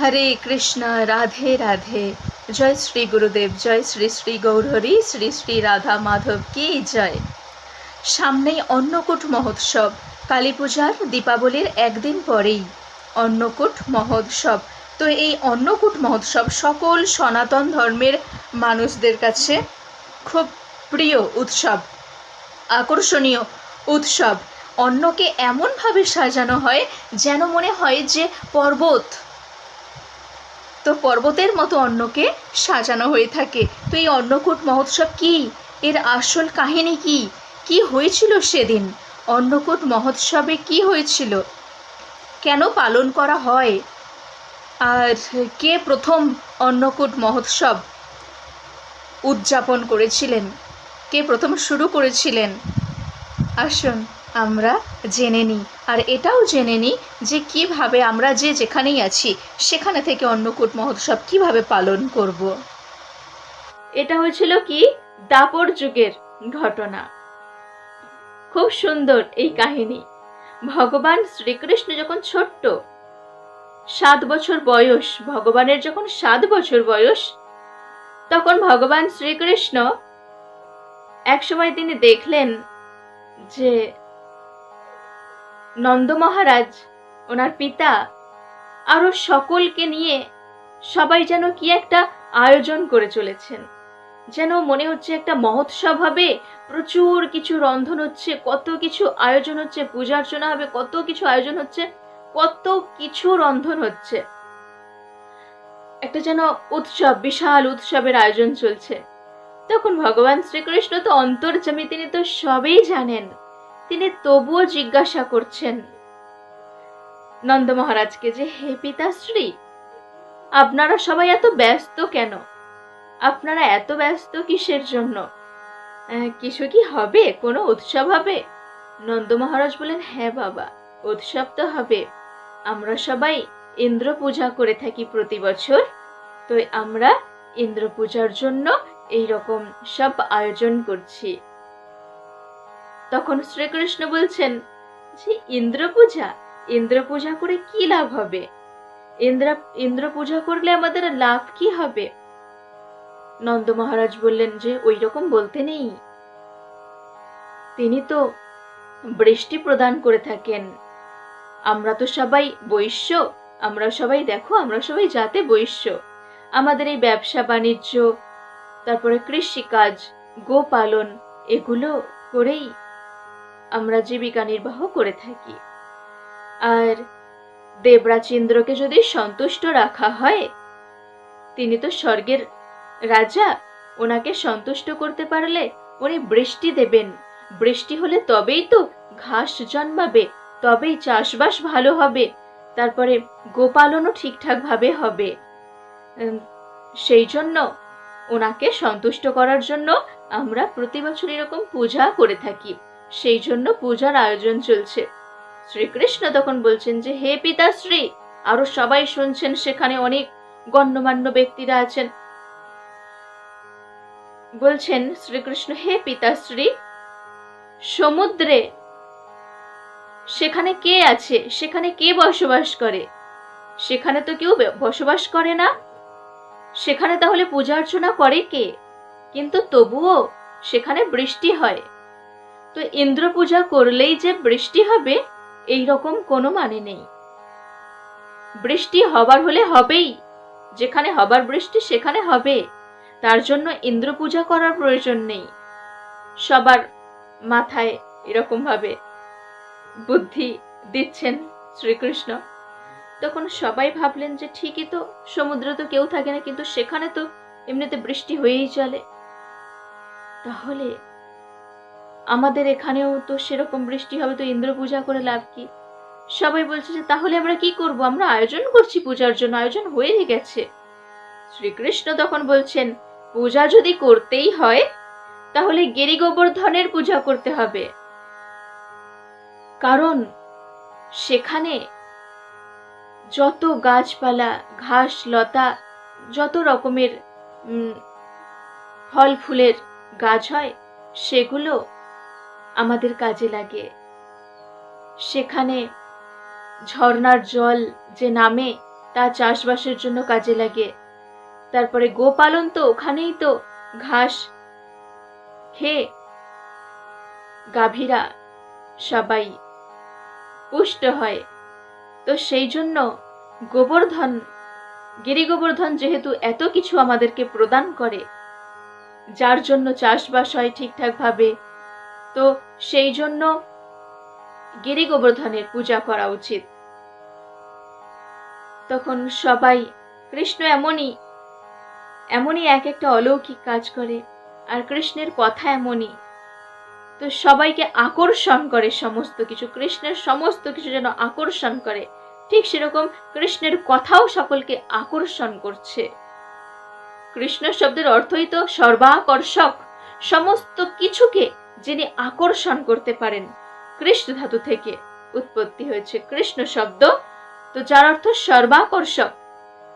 হরে কৃষ্ণ, রাধে রাধে। জয় শ্রী গুরুদেব, জয় শ্রী শ্রী গৌরহরি, শ্রী শ্রী রাধা মাধব কি জয়। সামনেই অন্নকূট মহোৎসব, কালী পূজার দীপাবলির একদিন পরেই অন্নকূট মহোৎসব। তো এই অন্নকূট মহোৎসব সকল সনাতন ধর্মের মানুষদের কাছে খুব প্রিয় উৎসব, আকর্ষণীয় উৎসব। অন্নকে এমনভাবে সাজানো হয় যেন মনে হয় যে পর্বত। তো পর্বতের মতো অন্নকে সাজানো হয়ে থাকে। তো এই অন্নকূট মহোৎসব কি? এর আসল কাহিনী কি? কি হয়েছিল সেদিন? অন্নকূট মহোৎসবে কি হয়েছিল? কেন পালন করা হয়? আর কে প্রথম অন্নকূট মহোৎসব উদযাপন করেছিলেন? কে প্রথম শুরু করেছিলেন? আসুন। আমরা জেনে নিই। আর এটাও জেনে নিই যে কীভাবে আমরা যে যেখানেই আছি, সেখানে থেকে অন্নকূট মহোৎসব কীভাবে পালন করব। এটা হয়েছিল কি? দাপর যুগের ঘটনা। খুব সুন্দর এই কাহিনী। ভগবান শ্রীকৃষ্ণ যখন ছোট্ট, সাত বছর বয়স, ভগবানের যখন সাত বছর বয়স, তখন ভগবান শ্রীকৃষ্ণ একসময় তিনি দেখলেন যে নন্দ মহারাজ ওনার পিতা, আরও সকলকে নিয়ে সবাই যেন কি একটা আয়োজন করে চলেছেন। যেন মনে হচ্ছে একটা মহোৎসব হবে, প্রচুর কিছু রন্ধন হচ্ছে, কত কিছু আয়োজন হচ্ছে, পূজা অর্চনা হবে, কত কিছু আয়োজন হচ্ছে, কত কিছু রন্ধন হচ্ছে। একটা যেন উৎসব, বিশাল উৎসবের আয়োজন চলছে। তখন ভগবান শ্রীকৃষ্ণ তো অন্তর্যামী, তিনি তো সবই জানেন। তিনি তবুও জিজ্ঞাসা করছেন, নন্দ মহারাজকে যে হে পিতাশ্রী, আপনারা সবাই এত ব্যস্ত কেন? আপনারা এত ব্যস্ত কিসের জন্য? কিছু কি হবে? কোনো উৎসব হবে? নন্দ মহারাজ বলেন হ্যাঁ বাবা, উৎসব তো হবে। আমরা সবাই ইন্দ্র পূজা করে থাকি প্রতি বছর। তো আমরা ইন্দ্র পূজার জন্য এই রকম সব আয়োজন করছি। তখন শ্রীকৃষ্ণ বলছেন যে ইন্দ্র পূজা ইন্দ্র পূজা করে কি লাভ হবে? ইন্দ্র ইন্দ্র পূজা করলে আমাদের লাভ কি হবে? নন্দ মহারাজ বললেন, যে ওই রকম বলতে নেই। তিনি তো বৃষ্টি প্রদান করে থাকেন। আমরা তো সবাই বৈশ্য, আমরা সবাই দেখো, আমরা সবাই যাতে বৈশ্য। আমাদের এই ব্যবসা, বাণিজ্য, তারপরে কৃষিকাজ, গোপালন, এগুলো করেই আমরা জীবিকা নির্বাহ করে থাকি। আর দেবরাজ ইন্দ্রকে যদি সন্তুষ্ট রাখা হয়, তিনি তো স্বর্গের রাজা, ওনাকে সন্তুষ্ট করতে পারলে উনি বৃষ্টি দেবেন। বৃষ্টি হলে তবেই তো ঘাস জন্মাবে, তবেই চাষবাস ভালো হবে, তারপরে গোপালনও ঠিকঠাক ভাবে হবে সেই জন্য ওনাকে সন্তুষ্ট করার জন্য আমরা প্রতি বছর এরকম পূজা করে থাকি। সেই জন্য পূজার আয়োজন চলছে। শ্রীকৃষ্ণ তখন বলছেন যে, হে পিতাশ্রী, আরও সবাই শুনছেন, সেখানে অনেক গণ্যমান্য ব্যক্তিরা আছেন। বলছেন শ্রীকৃষ্ণ, হে পিতাশ্রী, সমুদ্রে সেখানে কে আছে? সেখানে কে বসবাস করে? সেখানে তো কেউ বসবাস করে না। সেখানে তাহলে পূজা অর্চনা করে কে? কিন্তু তবুও সেখানে বৃষ্টি হয়। তো ইন্দ্র পূজা করলেই যে বৃষ্টি হবে এই রকম কোনো মানে নেই। বৃষ্টি হবার হলে হবেই, যেখানে হবার বৃষ্টি সেখানে হবে। তার জন্য ইন্দ্র পূজা করার প্রয়োজন নেই। সবার মাথায় এরকম ভাবে বুদ্ধি দিচ্ছেন শ্রীকৃষ্ণ। তখন সবাই ভাবলেন যে ঠিকই তো, সমুদ্রে তো কেউ থাকে না, কিন্তু সেখানে তো এমনিতে বৃষ্টি হয়েই চলে। তাহলে আমাদের এখানেও তো সেরকম বৃষ্টি হবে তো ইন্দ্র পূজা করে লাভ কি? সবাই বলছে যে তাহলে আমরা কি করব? আমরা আয়োজন করছি পূজার জন্য, আয়োজন হয়ে গেছে। শ্রীকৃষ্ণ তখন বলছেন, পূজা যদি করতেই হয়, তাহলে গিরি গোবর্ধনের পূজা করতে হবে। কারণ সেখানে যত গাছপালা, ঘাস, লতা, যত রকমের ফল ফুলের গাছ হয়, সেগুলো আমাদের কাজে লাগে। সেখানে ঝর্ণার জল যে নামে, তা চাষবাসের জন্য কাজে লাগে। তারপরে গোপালন তো ওখানেই তো, ঘাস খেয়ে গাভীরা সবাই পুষ্ট হয়। তো সেই জন্য গোবর্ধন, গিরি গোবর্ধন যেহেতু এত কিছু আমাদেরকে প্রদান করে, যার জন্য চাষবাস হয় ঠিকঠাক ভাবে তো সেই জন্য গিরি গোবর্ধনের পূজা করা উচিত। তখন সবাই কৃষ্ণ এমনই এমনই এক একটা অলৌকিক কাজ করে আর কৃষ্ণের কথা এমনই। তো সবাইকে আকর্ষণ করে সমস্ত কিছু, কৃষ্ণের সমস্ত কিছু যেন আকর্ষণ করে, ঠিক সেরকম কৃষ্ণের কথাও সকলকে আকর্ষণ করছে। কৃষ্ণ শব্দের অর্থই তো সর্বাকর্ষক, সমস্ত কিছুকে যিনি আকর্ষণ করতে পারেন কৃষ্ণ ধাতু থেকে উৎপত্তি হয়েছে কৃষ্ণ শব্দ। তো যার অর্থ সর্বাকর্ষক।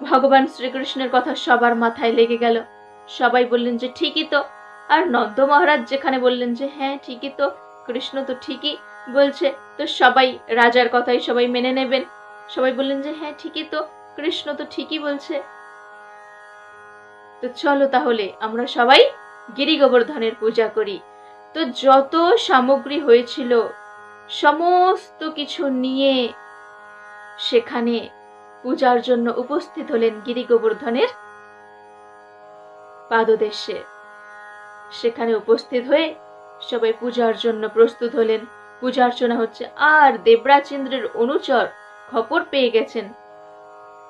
ভগবান শ্রীকৃষ্ণের কথা সবার মাথায় লেগে গেল। সবাই বললেন যে ঠিকই তো। আর নন্দ মহারাজ যেখানে বললেন যে হ্যাঁ ঠিকই তো, কৃষ্ণ তো ঠিকই বলছে, তো সবাই রাজার কথাই সবাই মেনে নেবেন। সবাই বললেন যে হ্যাঁ ঠিকই তো, কৃষ্ণ তো ঠিকই বলছে। তো চলো তাহলে, আমরা সবাই গিরি গোবর্ধনের পূজা করি। তো যত সামগ্রী হয়েছিল, সমস্ত কিছু নিয়ে সেখানে পূজার জন্য উপস্থিত হলেন গিরি গোবর্ধনের পাদদেশে। সেখানে উপস্থিত হয়ে সবাই পূজার জন্য প্রস্তুত হলেন। পূজা অর্চনা হচ্ছে। আর দেবরাজেন্দ্রের অনুচর খবর পেয়ে গেছেন।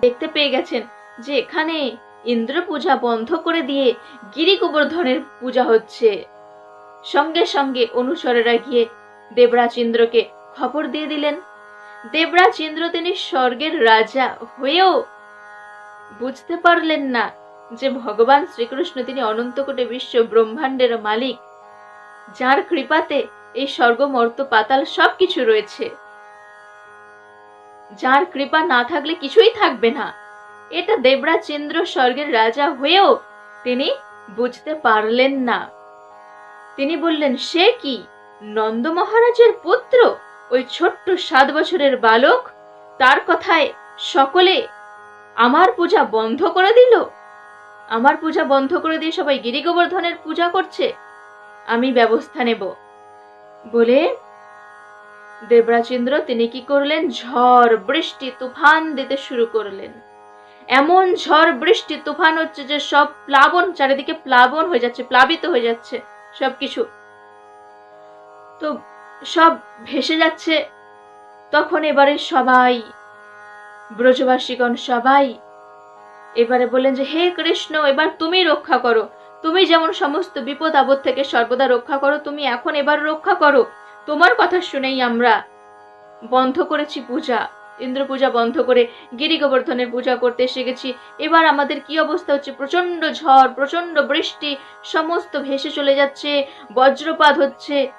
দেখতে পেয়ে গেছেন যে এখানে ইন্দ্র পূজা বন্ধ করে দিয়ে গিরি গোবর্ধনের পূজা হচ্ছে। সঙ্গে সঙ্গে অনুসরেরা গিয়ে দেবরাজ ইন্দ্রকে খবর দিয়ে দিলেন। দেবরাজ ইন্দ্র তিনি স্বর্গের রাজা হয়েও বুঝতে পারলেন না যে ভগবান শ্রীকৃষ্ণ তিনি অনন্তকোটে বিশ্ব ব্রহ্মাণ্ডের মালিক, যার কৃপাতে এই স্বর্গ, মর্ত, পাতাল সবকিছু রয়েছে। যার কৃপা না থাকলে কিছুই থাকবে না। এটা দেবরাজ ইন্দ্র স্বর্গের রাজা হয়েও তিনি বুঝতে পারলেন না। তিনি বললেন, সে কি? নন্দ মহারাজের পুত্র? ওই ছোট্ট সাত বছরের বালক? তার কথায় সকলে আমার পূজা বন্ধ করে দিল? আমার পূজা বন্ধ করে দিয়ে সবাই গিরি গোবর্ধনের পূজা করছে? আমি ব্যবস্থা নেব। বলে দেবরাজেন্দ্র তিনি কি করলেন? ঝড় বৃষ্টি তুফান দিতে শুরু করলেন। এমন ঝড় বৃষ্টি তুফান হচ্ছে যে সব প্লাবন, চারিদিকে প্লাবন হয়ে যাচ্ছে, প্লাবিত হয়ে যাচ্ছে। সবকিছু। তো সব ভেসে যাচ্ছে। তখন এবারে সবাই, ব্রজবাসীগণ সবাই এবারে বললেন যে, হে কৃষ্ণ, এবার তুমি রক্ষা করো। তুমি যেমন সমস্ত বিপদ আপদ থেকে সর্বদা রক্ষা করো, তুমি এখন এবার রক্ষা করো। তোমার কথা শুনেই আমরা বন্ধ করেছি পূজা। ইন্দ্র পূজা বন্ধ করে গিরি গোবর্ধনের পূজা করতে গেছি এবার আমাদের কি অবস্থা হচ্ছে? প্রচণ্ড ঝড় প্রচণ্ড বৃষ্টি, সমস্ত ভেসে চলে যাচ্ছে, বজ্রপাত হচ্ছে।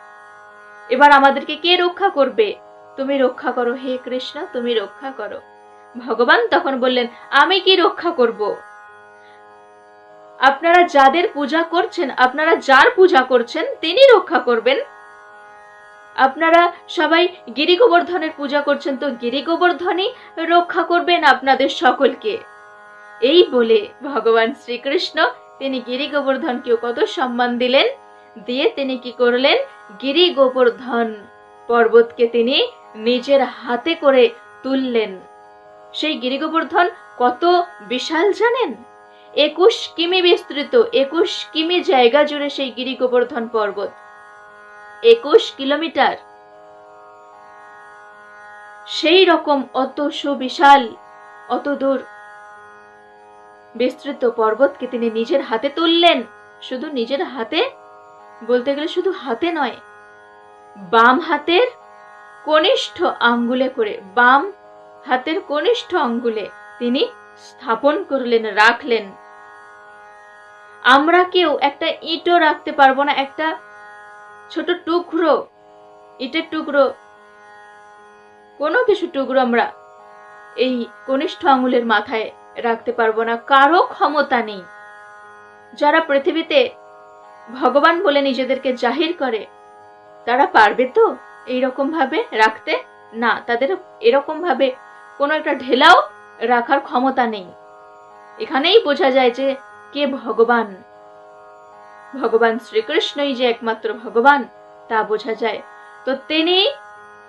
এবার আমাদেরকে কে রক্ষা করবে? তুমি রক্ষা করো, হে কৃষ্ণ, তুমি রক্ষা করো। ভগবান তখন বললেন, আমি কি রক্ষা করব? আপনারা যাদের পূজা করছেন, আপনারা যার পূজা করছেন, তিনি রক্ষা করবেন। আপনারা সবাই গিরি গোবর্ধনের পূজা করছেন, তো গিরি গোবর্ধনই রক্ষা করবেন আপনাদের সকলকে। এই বলে ভগবান শ্রীকৃষ্ণ তিনি গিরি গোবর্ধনকেও কত সম্মান দিলেন, দিয়ে তিনি কি করলেন? গিরি গোবর্ধন পর্বতকে তিনি নিজের হাতে করে তুললেন। সেই গিরি গোবর্ধন কত বিশাল জানেন? একুশ কিমি বিস্তৃত, একুশ কিমি জায়গা জুড়ে সেই গিরি গোবর্ধন পর্বত। একুশ কিলোমিটার। সেই রকম অত সুবিশাল, অত দূর। বিস্তৃত পর্বতকে তিনি নিজের হাতে তুললেন। শুধু নিজের হাতে? বলতে গেলে শুধু হাতে নয়, বাম হাতের কনিষ্ঠ আঙ্গুলে করে, বাম হাতের কনিষ্ঠ আঙ্গুলে তিনি স্থাপন করলেন, রাখলেন। আমরা কেউ একটা ইটও রাখতে পারব না, একটা ছোট টুকরো, ইটের টুকরো, কোনো কিছু টুকরো আমরা এই কনিষ্ঠ আঙুলের মাথায় রাখতে পারব না। কারও ক্ষমতা নেই। যারা পৃথিবীতে ভগবান বলে নিজেদেরকে জাহির করে, তারা পারবে তো এইরকম ভাবে রাখতে? না, তাদের এরকম ভাবে কোনো একটা ঢেলাও রাখার ক্ষমতা নেই। এখানেই বোঝা যায় যে কে ভগবান। ভগবান শ্রীকৃষ্ণই যে একমাত্র ভগবান, তা বোঝা যায়। তো তিনি,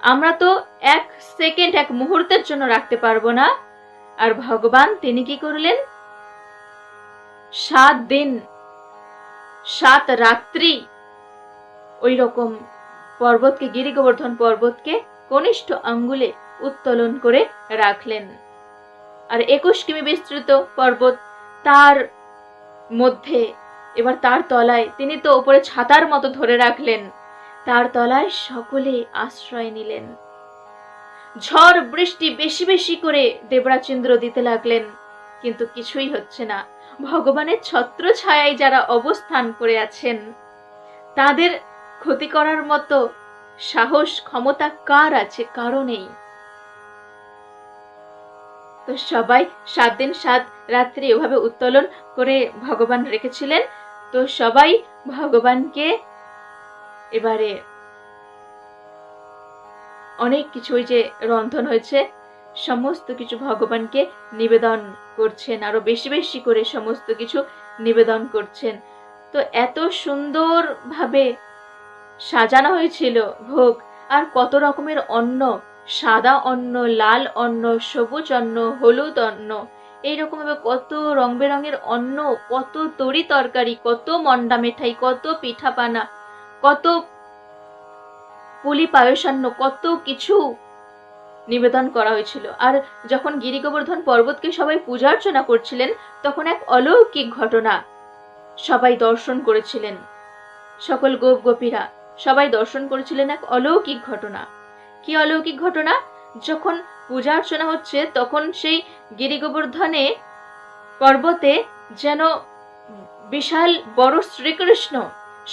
আমরা তো এক সেকেন্ড, এক মুহূর্তের জন্য রাখতে পারব না। আর ভগবান তিনি কি করলেন? সাত দিন, সাত রাত্রি ওই রকম পর্বতকে গিরি গোবর্ধন পর্বতকে কনিষ্ঠ আঙ্গুলে উত্তোলন করে রাখলেন। আর একুশ কিমি বিস্তৃত পর্বত, তার মধ্যে এবার তার তলায় তিনি তো উপরে ছাতার মতো ধরে রাখলেন। তার তলায় সকলে আশ্রয় নিলেন। ঝড় বৃষ্টি বেশি বেশি করে দেবরাচন্দ্র দিতে লাগলেন, কিন্তু কিছুই হচ্ছে না। ভগবানের ছত্র ছায়ায় যারা অবস্থান করে আছেন, তাদের ক্ষতি করার মতো সাহস, ক্ষমতা কার আছে কারও নেই। তো সবাই সাত দিন সাত রাত্রি ওভাবে উত্তোলন করে ভগবান রেখেছিলেন। তো সবাই ভগবানকে এবারে অনেক কিছু ওই যে রন্ধন হয়েছে, সমস্ত কিছু ভগবানকে নিবেদন করছেন, আরও বেশি বেশি করে সমস্ত কিছু নিবেদন করছেন। তো এত সুন্দর ভাবে সাজানো হয়েছিল ভোগ, আর কত রকমের অন্ন সাদা অন্ন, লাল অন্ন, সবুজ অন্ন, হলুদ অন্ন। এইরকম ভাবে কত রং বেরঙের অন্ন, কত তরি তরকারি, কত মন্ডা মিঠাই, কত পিঠাপানা, কত পুলি পায়সান্ন, কত কিছু নিবেদন করা হয়েছিল। আর যখন গিরি গোবর্ধন পর্বতকে সবাই পূজা অর্চনা করছিলেন, তখন এক অলৌকিক ঘটনা সবাই দর্শন করেছিলেন। সকল গোপ গোপীরা সবাই দর্শন করেছিলেন এক অলৌকিক ঘটনা। কি অলৌকিক ঘটনা? যখন পূজা অর্চনা হচ্ছে, তখন সেই গিরি গোবর্ধনে পর্বতে যেন বিশাল বড় শ্রীকৃষ্ণ,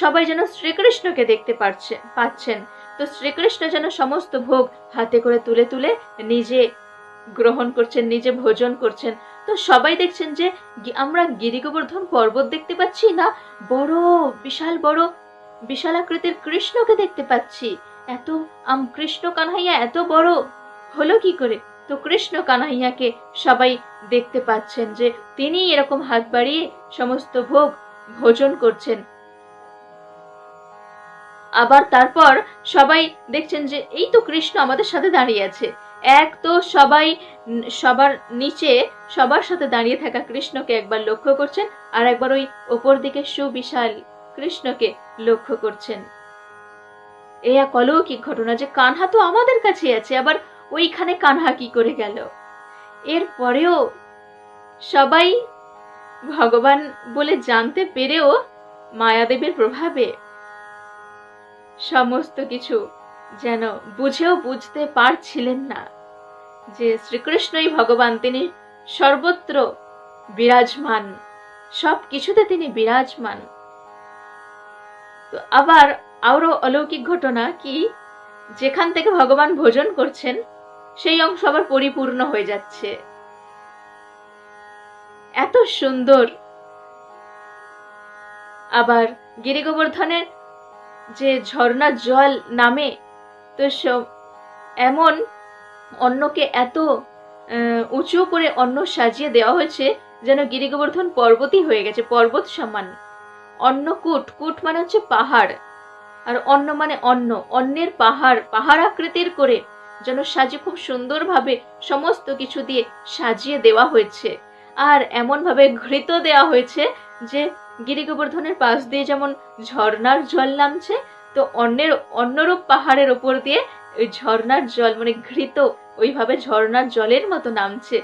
সবাই যেন শ্রীকৃষ্ণকে দেখতে পাচ্ছে পাচ্ছেন। তো শ্রীকৃষ্ণ যেন সমস্ত ভোগ হাতে করে তুলে তুলে নিজে গ্রহণ করছেন, নিজে ভোজন করছেন। তো সবাই দেখছেন যে আমরা গিরি গোবর্ধন পর্বত দেখতে পাচ্ছি না, বড়, বিশাল বড়, বিশাল আকৃতির কৃষ্ণকে দেখতে পাচ্ছি। এত আম কৃষ্ণ কানহাইয়া এত বড়? হলো কি করে? তো কৃষ্ণ কানহাইয়াকে সবাই দেখতে পাচ্ছেন যে তিনি এরকম হাত বাড়িয়ে সমস্ত ভোগ ভোজন করছেন। আবার তারপর সবাই দেখছেন যে এই তো কৃষ্ণ আমাদের সাথে দাঁড়িয়ে আছে। এক তো সবাই সবার নিচে সবার সাথে দাঁড়িয়ে থাকা কৃষ্ণকে একবার লক্ষ্য করছেন আর একবার ওই ওপর দিকে সুবিশাল কৃষ্ণকে লক্ষ্য করছেন। এই এক অলৌকিক ঘটনা যে কানহা তো আমাদের কাছে আছে, আবার ওইখানে কানহা কি করে গেল? এরপরেও সবাই ভগবান বলে জানতে পেরেও মায়াদেবীর প্রভাবে সমস্ত কিছু যেন বুঝেও বুঝতে পারছিলেন না যে শ্রীকৃষ্ণই ভগবান, তিনি সর্বত্র বিরাজমান সব কিছুতে তিনি বিরাজমান। তো আবার আরও অলৌকিক ঘটনা কি? যেখান থেকে ভগবান ভোজন করছেন, সেই অংশ আবার পরিপূর্ণ হয়ে যাচ্ছে। এত সুন্দর। আবার গিরি গোবর্ধনের যে ঝর্ণার জল নামে, তো এমন অন্নকে এত উঁচু করে অন্ন সাজিয়ে দেওয়া হয়েছে যেন গিরি গোবর্ধন পর্বতই হয়ে গেছে, পর্বত সমান। অন্নকূট কূট মানে হচ্ছে পাহাড়। আর অন্য মানে অন্ন অন্যের পাহাড় পাহাড় আকৃতির করে যেন সাজিয়ে খুব সুন্দরভাবে সমস্ত কিছু দিয়ে সাজিয়ে দেওয়া হয়েছে। আর এমনভাবে ঘৃত দেওয়া হয়েছে যে গিরি গোবর্ধনের পাশ দিয়ে যেমন ঝর্ণার জল নামছে, তো অন্যের অন্যরূপ পাহাড়ের ওপর দিয়ে ওই ঝর্ণার জল মানে ঘৃত ওইভাবে ঝর্ণার জলের মতো নামছে।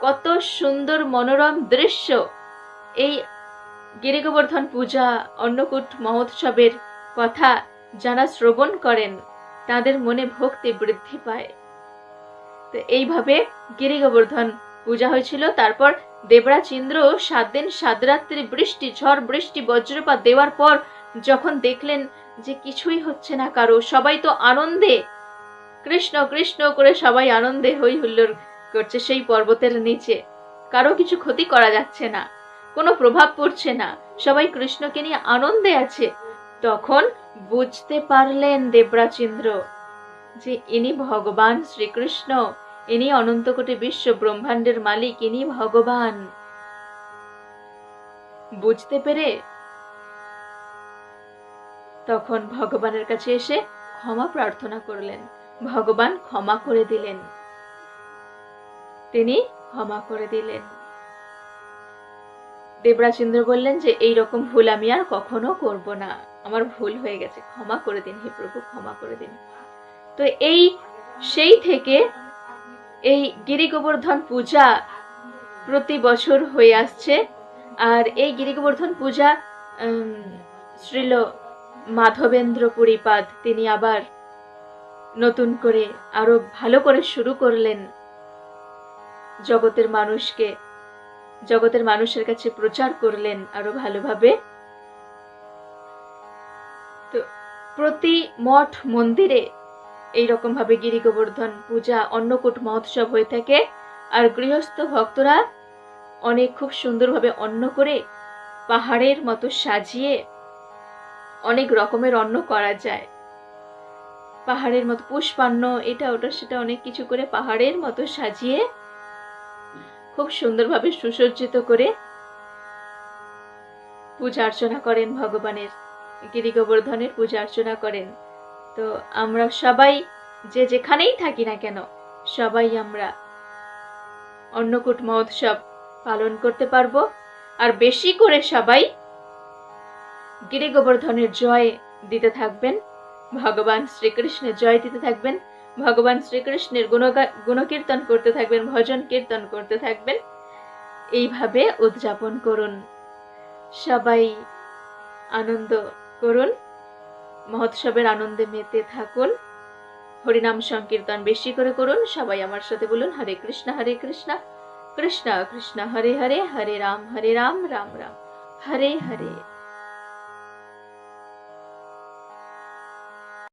কত সুন্দর মনোরম দৃশ্য। এই গিরি গোবর্ধন পূজা, অন্নকূট মহোৎসবের কথা যারা শ্রবণ করেন, তাদের মনে ভক্তি বৃদ্ধি পায়। তো এইভাবে গিরি গোবর্ধন পূজা হয়েছিল। তারপর দেবরাজ ইন্দ্র সাত দিন সাত রাত্রি বৃষ্টি, ঝড়, বৃষ্টি, বজ্রপাত দেওয়ার পর যখন দেখলেন যে কিছুই হচ্ছে না কারও, সবাই তো আনন্দে, কৃষ্ণ কৃষ্ণ করে সবাই আনন্দে হই হুল্লোড় করছে সেই পর্বতের নিচে। কারও কিছু ক্ষতি করা যাচ্ছে না, কোনো প্রভাব পড়ছে না। সবাই কৃষ্ণকে নিয়ে আনন্দে আছে। তখন বুঝতে পারলেন দেবরাজ ইন্দ্র যে ইনি ভগবান শ্রীকৃষ্ণ। ইনি অনন্তকোটি বিশ্ব ব্রহ্মাণ্ডের মালিক, ইনি ভগবান। বুঝতে পেরে তখন ভগবানের কাছে এসে ক্ষমা প্রার্থনা করলেন। ভগবান ক্ষমা করে দিলেন। তিনি ক্ষমা করে দিলেন। দেবরাজেন্দ্র বললেন যে এই রকম ভুল আমি আর কখনো করব না। আমার ভুল হয়ে গেছে, ক্ষমা করে দিন হে প্রভু, ক্ষমা করে দিন। তো এই, সেই থেকে এই গিরি গোবর্ধন পূজা প্রতি বছর হয়ে আসছে। আর এই গিরি গোবর্ধন পূজা শ্রীল মাধবেন্দ্র পুরীপাদ, তিনি আবার নতুন করে আরও ভালো করে শুরু করলেন জগতের মানুষকে, জগতের মানুষের কাছে প্রচার করলেন আরও ভালোভাবে। প্রতি মঠ মন্দিরে এই রকম ভাবে গিরি গোবর্ধন পূজা, অন্নকূট মহোৎসব হয়ে থাকে। আর গৃহস্থ ভক্তরা অনেক খুব সুন্দরভাবে অন্ন করে পাহাড়ের মতো সাজিয়ে অনেক রকমের অন্ন করা যায়। পাহাড়ের মতো পুষ্পান্ন, এটা, ওটা, সেটা অনেক কিছু করে পাহাড়ের মতো সাজিয়ে খুব সুন্দরভাবে সুসজ্জিত করে পূজা অর্চনা করেন ভগবানের। গিরি গোবর্ধনের পূজা অর্চনা করেন। তো আমরা সবাই যে যেখানেই থাকি না কেন, সবাই আমরা অন্নকূট মহোৎসব পালন করতে পারব। আর বেশি করে সবাই গিরি গোবর্ধনের জয় দিতে থাকবেন। ভগবান শ্রীকৃষ্ণের জয় দিতে থাকবেন। ভগবান শ্রীকৃষ্ণের গুণকীর্তন করতে থাকবেন, ভজন কীর্তন করতে থাকবেন। এইভাবে উদযাপন করুন। সবাই আনন্দ করুন। মহোৎসবের আনন্দে মেতে থাকুন। হরিনাম সংকীর্তন বেশি করে করুন। সবাই আমার সাথে বলুন, হরে কৃষ্ণ হরে কৃষ্ণ কৃষ্ণ কৃষ্ণ, হরে হরে হরে রাম হরে রাম রাম রাম, হরে হরে।